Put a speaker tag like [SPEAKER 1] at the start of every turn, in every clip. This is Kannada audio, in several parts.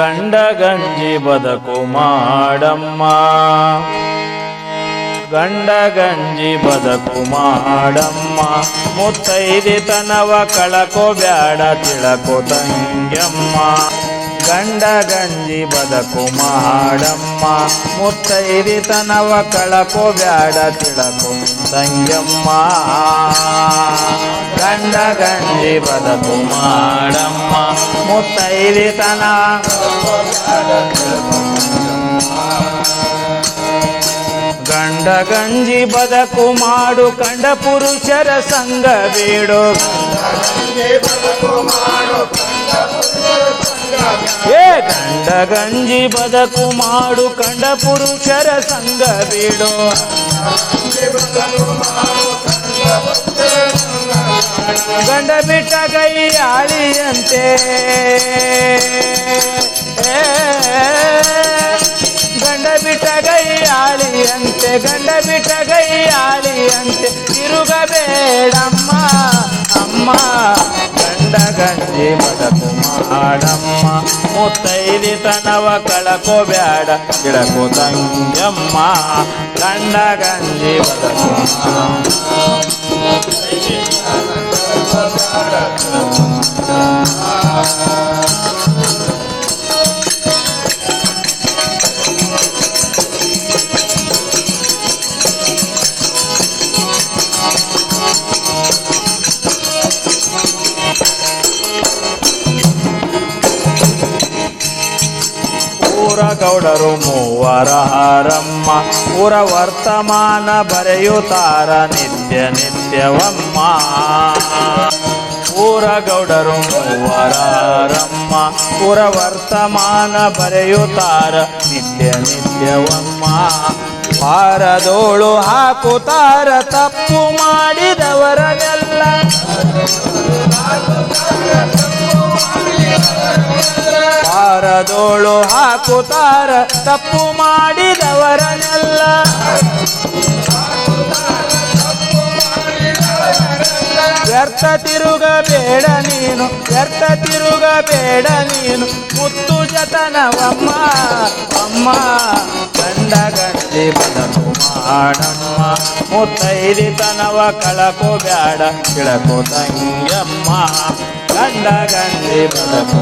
[SPEAKER 1] ಗಂಡ ಗಂಜಿ ಬದಕು ಮಾಡಮ್ಮ. ಗಂಡ ಗಂಜಿ ಬದಕು ಮಾಡಮ್ಮ. ಮುತ್ತೈದಿತನವ ಕಳಕೋ ಬ್ಯಾಡ ತಿಳಕೋ ತಂಗ್ಯಮ್ಮ. ಗಂಡ ಗಂಜಿ ಬದಕು ಮಾಡಮ್ಮ. ಮುತ್ತೈದಿತನವ ಕಳಕೋ ಬ್ಯಾಡ ತಿಳಕೋ ತಂಗ್ಯಮ್ಮ. ಗಂಡ ಗಂಜಿ ಬದಕು ಮಾಡಮ್ಮ ಮುತ್ತೈದಿತನ ಗಂಡ ಗಂಜಿ ಬದಕು ಮಾಡು ಕಂಡ ಪುರುಷರ ಸಂಘ ಬೇಡು ಏ ಗಂಡ ಗಂಜಿ ಬದಕು ಮಾಡು ಕಂಡ ಪುರುಷರ ಸಂಘ ಬೇಡು ಗಂಡ ಬಿಟ್ಟ ಗೈ ಆಳಿಯಂತೆ ಗಂಡ ಬಿಟ್ಟ ಗೈ ಆಳಿಯಂತೆ ಗಂಡ ಬಿಟ್ಟ ಗೈ ಆಳಿಯಂತೆ ತಿರುಗಬೇಡಮ್ಮ ಅಮ್ಮ ಗಂಡ ಗಂಜಿ ಬದಕು ಮಾಡಮ್ಮ ಮುತ್ತೈದಿತನವ ಕಳಕೋ ಬ್ಯಾಡ ಗಿಡಕೋ ತಂಗಮ್ಮ ಗಂಡ ಗಂಜಿ ಬದಕು ಮಾಡ ಊರ ಗೌಡರು ಮೂವರ ಹಾರಮ್ಮ ಊರ ವರ್ತಮಾನ ಬರೆಯುತ್ತಾರ ನಿತ್ಯ ನಿತ್ಯವಮ್ಮ ಊರ ಗೌಡರು ಮೂವರಾರಮ್ಮ. ಊರ ವರ್ತಮಾನ ಬರೆಯುತ್ತಾರ. ನಿತ್ಯ ನಿತ್ಯವಮ್ಮ. ಪಾರದೋಳು ಹಾಕುತ್ತಾರ. ತಪ್ಪು ಮಾಡಿದವರನೆಲ್ಲ ಪಾರದೋಳು ಹಾಕುತ್ತಾರ. ತಪ್ಪು ಮಾಡಿದವರನೆಲ್ಲ. ವ್ಯರ್ಥ ತಿರುಗಬೇಡ ನೀನು ವ್ಯರ್ಥ ತಿರುಗಬೇಡ ನೀನು ಮುತ್ತು ಜತನವಮ್ಮ ಅಮ್ಮ ಗಂಡ ಗಂಜಿ ಬದಕು ಮಾಡಮ್ಮ ಮುತ್ತೈದಿತನವ ಕಳಕೋ ಬ್ಯಾಡ ಕಿಳಕೋ ತಂಗ್ಯಮ್ಮ ಗಂಡ ಗಂಜಿ ಬದಕು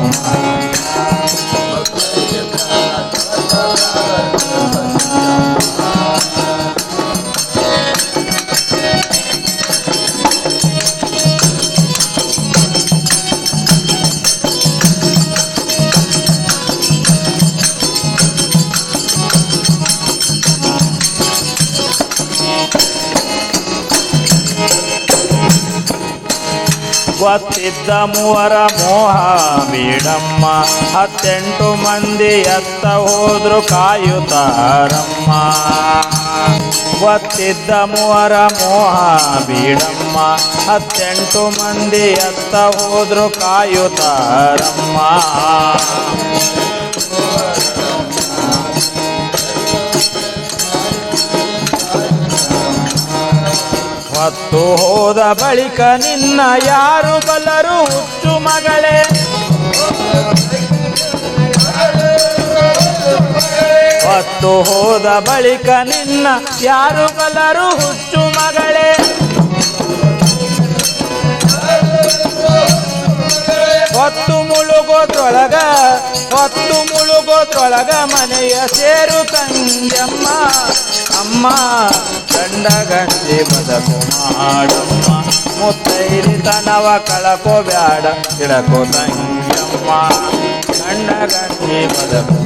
[SPEAKER 1] ಗೊತ್ತಿದ್ದ ಮೂವರ ಮೋಹ ಬೀಡಮ್ಮ. ಹತ್ತೆಂಟು ಮಂದಿ ಎತ್ತ ಹೋದ್ರು ಕಾಯುತ್ತಾರಮ್ಮ. ಒತ್ತಿದ್ದ ಮೂವರ ಮೋಹ ಬೀಡಮ್ಮ. ಹತ್ತೆಂಟು ಮಂದಿ ಎತ್ತ ಹೋದ್ರು ಕಾಯುತ್ತಾರಮ್ಮ. ಹೊತ್ತು ಹೋದ ಬಳಿಕ ನಿನ್ನ ಯಾರು ಬಲ್ಲರು ಹುಚ್ಚು ಮಗಳೇ. ಸತ್ತು ಹೋದ ಬಳಿಕ ನಿನ್ನ ಯಾರು ಬಲ್ಲರು ಹುಚ್ಚು ಮಗಳೇ. ಹೊತ್ತು ಮುಳುಗೋದ್ರೊಳಗ ಹೊತ್ತು ಮುಳುಗೋದ್ರೊಳಗ ಮನೆಯ ಸೇರು ತಂದೆಮ್ಮ ಅಮ್ಮ ಗಂಡ ಗಂಜಿ ಬದಕು ಮಾಡಮ್ಮ. ಮುತ್ತೈರಿತನವ ಕಳಕೋ ಬ್ಯಾಡ ಇಳಕೋ ತಂಗಮ್ಮ ಗಂಡ ಗಂಜಿ ಬದಕು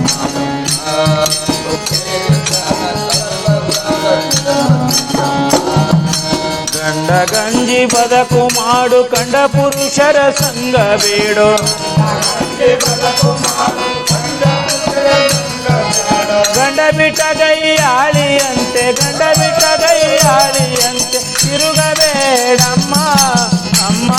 [SPEAKER 1] ಗಂಡ ಗಂಜಿ ಬದಕು ಮಾಡು, ಕಂಡ ಪುರುಷರ ಸಂಘ ಬೇಡು. ಗಂಡ ಬಿಟ್ಟ ಗೈ ಆಳಿಯಂತೆ ಗಂಡ ಬಿಟ್ಟ ಗೈ ಆಳಿಯಂತೆ ತಿರುಗಬೇಡಮ್ಮ ಅಮ್ಮ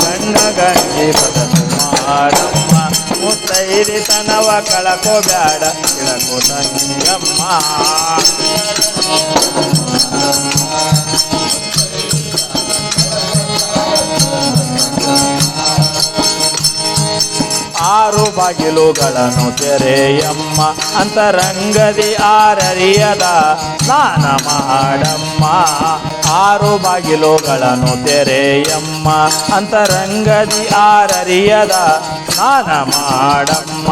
[SPEAKER 1] ಗಂಡ ಗಂಜಿ ಬದಕು ಮಾಡಮ್ಮ ಮುತ್ತೈರಿತನವ ಕಳಕೋ ಬ್ಯಾಡ ಇಳಕೋ ತಂಗಮ್ಮ ಆರು ಬಾಗಿಲುಗಳನ್ನು ತೆರೆಯಮ್ಮ ಅಂತರಂಗದಿ ಆರರಿಯದ ಸ್ನಾನ ಮಾಡಮ್ಮ. ಆರು ಬಾಗಿಲುಗಳನ್ನು ತೆರೆಯಮ್ಮ ಅಂತರಂಗದಿ ಆರರಿಯದ ಸ್ನಾನ ಮಾಡಮ್ಮ.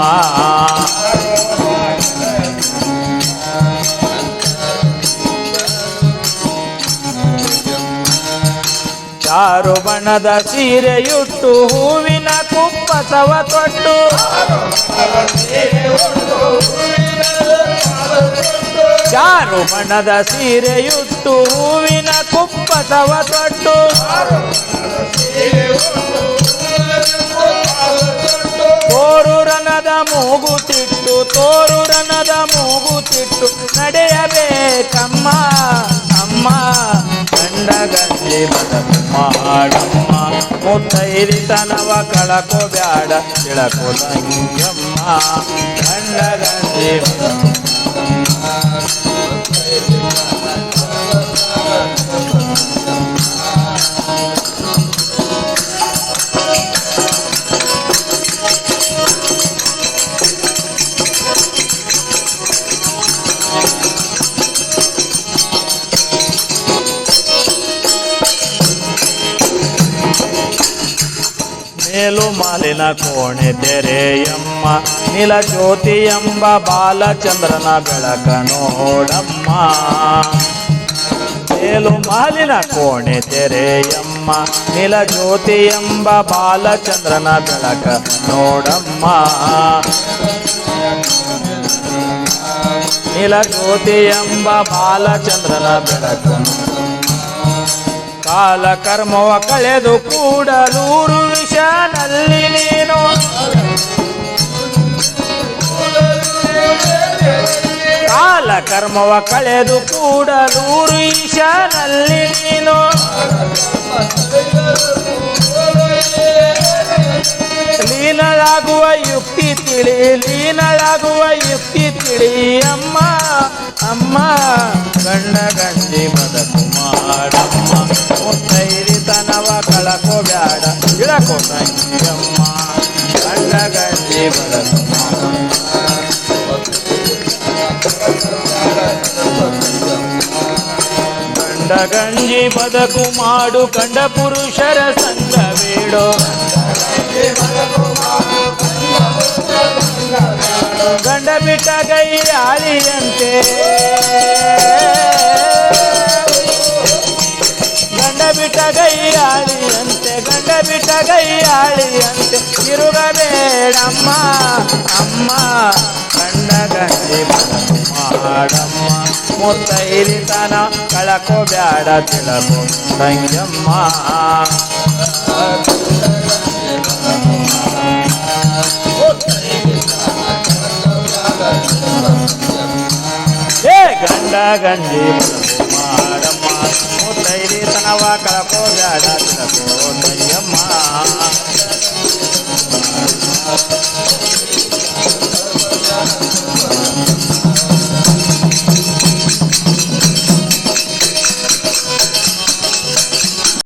[SPEAKER 1] ಚಾರು ಬಣ್ಣದ ಸೀರೆಯುಟ್ಟು ಹೂವಿನ ಕುಪ್ಪಸವ ತೊಟ್ಟು. ಯಾರು ಬಣ್ಣದ ಸೀರೆಯುಟ್ಟು ಹೂವಿನ ಕುಪ್ಪಸವ ತೊಟ್ಟು. ತೋರು ರಣದ ಮೂಗುತಿಟ್ಟು ರಣದ ಮೂಗುತಿಟ್ಟು ನಡೆಯಬೇಕಮ್ಮ, ಅಮ್ಮ. ಮಾಡಮ್ಮ ಮುತ್ತೈರಿತನವ ಕಳಕೋ ಬ್ಯಾಡ ತಿಳಕೋ ತಂಗಮ್ಮ ಗಂಡ ಗಂಜಿ ಮೇಲು ಮಾಲಿನ ಕೋಣೆ ತೆರೆಯಮ್ಮ ನೀಲ ಜ್ಯೋತಿ ಎಂಬ ಬಾಲಚಂದ್ರನ ಬೆಳಕ ನೋಡಮ್ಮ ಮೇಲು ಮಾಲಿನ ಕೋಣೆ ತೆರೆಯಮ್ಮ ನೀಲ ಜ್ಯೋತಿ ಎಂಬ ಬಾಲಚಂದ್ರನ ಬೆಳಕ ನೋಡಮ್ಮ ನೀಲ ಜ್ಯೋತಿ ಎಂಬ ಬಾಲಚಂದ್ರನ ಬೆಳಕ ಕಾಲ ಕರ್ಮವ ಕಳೆದು ಕೂಡಲೂರು ವಿಷನಲ್ಲಿ ಕರ್ಮವ ಕಳೆದು ಕೂಡಲೂರು ಈಶಾನಲ್ಲಿ ನೀನು. ಲೀನಳಾಗುವ ಯುಕ್ತಿ ತಿಳಿ, ಲೀನಳಾಗುವ ಯುಕ್ತಿ ತಿಳಿ, ಅಮ್ಮ ಅಮ್ಮ. ಗಂಡ ಗಂಜಿ ಬದಕು ಮಾಡಮ್ಮ. ಮುತ್ತೈರಿತನವ ಕಳಕೋ ಬ್ಯಾಡ, ಇಳಕೋ ತಂಗಿಯಮ್ಮ. ಗಂಡ ಗಂಜಿ ಬದಕು ಗಂಡ ಗಂಜಿ ಬದಕು ಮಾಡು ಕಂಡ ಪುರುಷರ ಸಂಘ ಬೇಡೋ ಗಂಡ ಬಿಟ್ಟ ಗೈ ಆಳಿಯಂತೆ ಗಂಡ ಬಿಟ್ಟ ಗೈ ಆಳಿಯಂತೆ ಗಂಡ ಬಿಟ್ಟ ಗೈ ಆಳಿಯಂತೆ ತಿರುಗಬೇಡಮ್ಮ ಅಮ್ಮ ಗಂಗೆ ಮಾಡಮ್ಮ ಮುತ್ತೈರಿತನ ಕಳಕೋ ಬ್ಯಾಡ ತಿಳಕು ಸಂಗಮ್ಮ ಗಂಡ ಗಂಜಿ ಮಾಡಮ್ಮ ಮುತ್ತೈರಿತನವ ಕಳಕೋ ಬ್ಯಾಡ ತಿಳಕು ಸಂಗಮ್ಮ